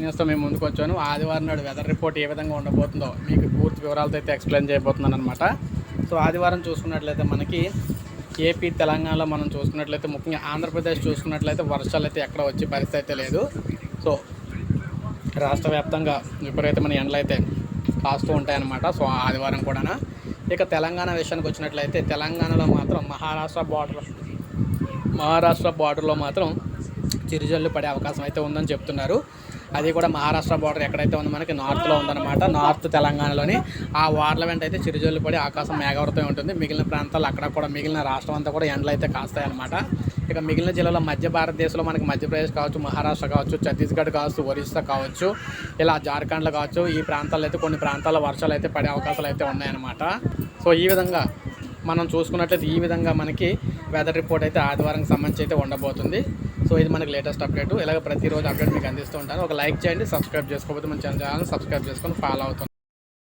న్యూస్తో మేము ముందుకు వచ్చాను ఆదివారం నాడు వెదర్ రిపోర్ట్ ఏ విధంగా ఉండబోతుందో మీకు పూర్తి వివరాలతో అయితే ఎక్స్ప్లెయిన్ చేయబోతున్నాను అనమాట సో ఆదివారం చూసుకున్నట్లయితే మనకి ఏపీ తెలంగాణలో మనం చూసుకున్నట్లయితే ముఖ్యంగా ఆంధ్రప్రదేశ్ చూసుకున్నట్లయితే వర్షాలు అయితే ఎక్కడ వచ్చే పరిస్థితి అయితే లేదు. సో రాష్ట్ర వ్యాప్తంగా విపరీతమైన ఎండలు అయితే కాస్తూ ఉంటాయన్నమాట. సో ఆదివారం కూడా ఇక తెలంగాణ విషయానికి వచ్చినట్లయితే తెలంగాణలో మాత్రం మహారాష్ట్ర బార్డర్ మహారాష్ట్ర బార్డర్లో మాత్రం చిరుజల్లు పడే అవకాశం అయితే ఉందని చెప్తున్నారు. అది కూడా మహారాష్ట్ర బార్డర్ ఎక్కడైతే ఉందో మనకి నార్త్లో ఉందన్నమాట. నార్త్ తెలంగాణలోని ఆ వార్ల వెంట అయితే చిరుజల్లు పడి ఆకాశం మేఘవృతం ఉంటుంది. మిగిలిన ప్రాంతాలు అక్కడ కూడా మిగిలిన రాష్ట్రం అంతా కూడా ఎండలు అయితే కాస్తాయన్నమాట ఇక మిగిలిన జిల్లాలో మధ్య భారతదేశంలో మనకి మధ్యప్రదేశ్ కావచ్చు మహారాష్ట్ర కావచ్చు ఛత్తీస్గఢ్ కావచ్చు ఒరిస్సా కావచ్చు ఇలా జార్ఖండ్లో కావచ్చు ఈ ప్రాంతాల్లో అయితే కొన్ని ప్రాంతాల్లో వర్షాలు అయితే పడే అవకాశాలు అయితే ఉన్నాయన్నమాట. సో ఈ విధంగా మనం చూసుకున్నట్లయితే ఈ విధంగా మనకి వెదర్ రిపోర్ట్ అయితే ఆదివారం సంబంధించి అయితే ఉండబోతుంది. సో ఇది మనకి లేటెస్ట్ అప్డేట్ ఇలాగ ప్రతిరోజు అప్డేట్ మీకు అందిస్తూ ఉంటాను. ఒక లైక్ చేయండి సబ్స్క్రైబ్ చేసుకోకపోతే మన ఛానల్ సబ్స్క్రైబ్ చేసుకొని ఫాలో అవుతుంది